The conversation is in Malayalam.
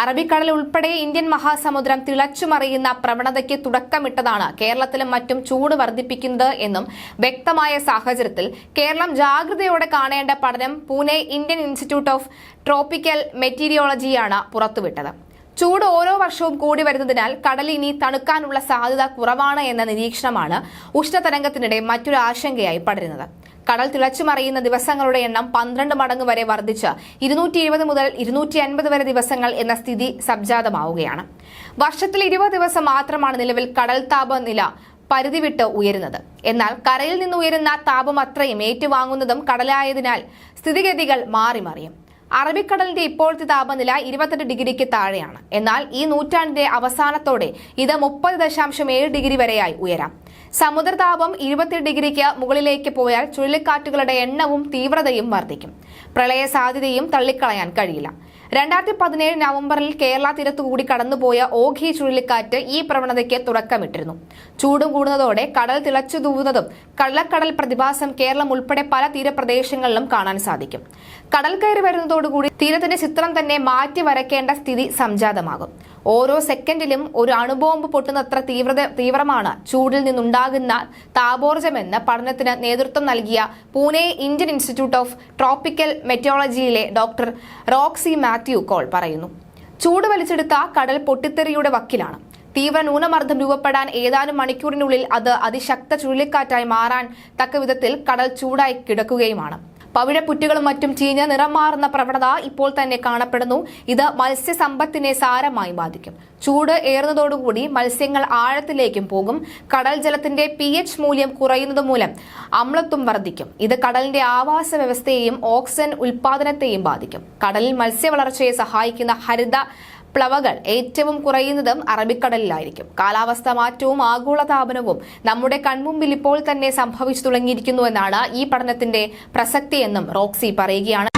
അറബിക്കടൽ ഉൾപ്പെടെ ഇന്ത്യൻ മഹാസമുദ്രം തിളച്ചുമറിയുന്ന പ്രവണതയ്ക്ക് തുടക്കമിട്ടതാണ് കേരളത്തിലും മറ്റും ചൂട് വർദ്ധിപ്പിക്കുന്നത് എന്നും വ്യക്തമായ സാഹചര്യത്തിൽ കേരളം ജാഗ്രതയോടെ കാണേണ്ട പഠനം Pune Indian Institute of Tropical മെറ്റീരിയോളജിയാണ് പുറത്തുവിട്ടത്. ചൂട് ഓരോ വർഷവും കൂടി വരുന്നതിനാൽ കടൽ ഇനി തണുക്കാനുള്ള സാധ്യത കുറവാണ് എന്ന നിരീക്ഷണമാണ് ഉഷ്ണതരംഗത്തിനിടെ മറ്റൊരു ആശങ്കയായി പടരുന്നത്. കടൽ തിളച്ചുമറിയുന്ന ദിവസങ്ങളുടെ എണ്ണം പന്ത്രണ്ട് മടങ്ങ് വരെ വർദ്ധിച്ച് ഇരുന്നൂറ്റി എഴുപത് മുതൽ ഇരുന്നൂറ്റി അൻപത് വരെ ദിവസങ്ങൾ എന്ന സ്ഥിതി സംജാതമാവുകയാണ്. വർഷത്തിൽ ഇരുപത് ദിവസം മാത്രമാണ് നിലവിൽ കടൽ താപനില പരിധി വിട്ട് ഉയരുന്നത്. എന്നാൽ കരയിൽ നിന്ന് ഉയരുന്ന താപം അത്രയും ഏറ്റുവാങ്ങുന്നതും കടലായതിനാൽ സ്ഥിതിഗതികൾ മാറി മറിയും അറബിക്കടലിന്റെ ഇപ്പോഴത്തെ താപനില ഇരുപത്തെട്ട് ഡിഗ്രിക്ക് താഴെയാണ്. എന്നാൽ ഈ നൂറ്റാണ്ടിന്റെ അവസാനത്തോടെ ഇത് മുപ്പത് ദശാംശം ഏഴ് ഡിഗ്രി വരെയായി ഉയരാം. സമുദ്രതാപം ഇരുപത്തി ഡിഗ്രിക്ക് മുകളിലേക്ക് പോയാൽ ചുഴലിക്കാറ്റുകളുടെ എണ്ണവും തീവ്രതയും വർദ്ധിക്കും. പ്രളയ സാധ്യതയും തള്ളിക്കളയാൻ കഴിയില്ല. രണ്ടായിരത്തി പതിനേഴ് നവംബറിൽ കേരള തീരത്തുകൂടി കടന്നുപോയ ഓഖി ചുഴലിക്കാറ്റ് ഈ പ്രവണതയ്ക്ക് തുടക്കമിട്ടിരുന്നു. ചൂടും കൂടുന്നതോടെ കടൽ തിളച്ചു തൂവുന്നതും കള്ളക്കടൽ പ്രതിഭാസം കേരളം ഉൾപ്പെടെ പല തീരപ്രദേശങ്ങളിലും കാണാൻ സാധിക്കും. കടൽ കയറി വരുന്നതോടുകൂടി തീരത്തിന്റെ ചിത്രം തന്നെ മാറ്റി വരയ്ക്കേണ്ട സ്ഥിതി സംജാതമാകും. ഓരോ സെക്കൻഡിലും ഒരു അണുബോംബ് പൊട്ടുന്നത്ര തീവ്രത തീവ്രമാണ് ചൂടിൽ നിന്നുണ്ടാകുന്ന താപോർജമെന്ന് പഠനത്തിന് നേതൃത്വം നൽകിയ Pune Indian Institute of Tropical മെറ്റോളജിയിലെ doctor Roxy Mathew Koll പറയുന്നു. ചൂട് വലിച്ചെടുത്ത കടൽ പൊട്ടിത്തെറിയുടെ വക്കിലാണ്. തീവ്ര ന്യൂനമർദ്ദം രൂപപ്പെടാൻ ഏതാനും മണിക്കൂറിനുള്ളിൽ അത് അതിശക്ത ചുഴലിക്കാറ്റായി മാറാൻ തക്ക വിധത്തിൽ കടൽ ചൂടായി കിടക്കുകയുമാണ്. പവിഴപ്പുറ്റുകളും മറ്റും ചീഞ്ഞ് നിറം മാറുന്ന പ്രവണത ഇപ്പോൾ തന്നെ കാണപ്പെടുന്നു. ഇത് മത്സ്യസമ്പത്തിനെ സാരമായി ബാധിക്കും. ചൂട് ഏറുന്നതോടുകൂടി മത്സ്യങ്ങൾ ആഴത്തിലേക്കും പോകും. കടൽ ജലത്തിന്റെ പി എച്ച് മൂല്യം കുറയുന്നത് മൂലം അമ്ലത്വം വർദ്ധിക്കും. ഇത് കടലിന്റെ ആവാസ വ്യവസ്ഥയെയും ഓക്സിജൻ ഉൽപാദനത്തെയും ബാധിക്കും. കടലിൽ മത്സ്യവളർച്ചയെ സഹായിക്കുന്ന ഹരിത പ്ലവകൾ ഏറ്റവും കുറയുന്നതും അറബിക്കടലിലായിരിക്കും. കാലാവസ്ഥ മാറ്റവും ആഗോളതാപനവും നമ്മുടെ കൺമുമ്പിൽ ഇപ്പോൾ തന്നെ സംഭവിച്ചു തുടങ്ങിയിരിക്കുന്നു എന്നാണ് ഈ പഠനത്തിന്റെ പ്രസക്തിയെന്നും റോക്സി പറയുകയാണ്.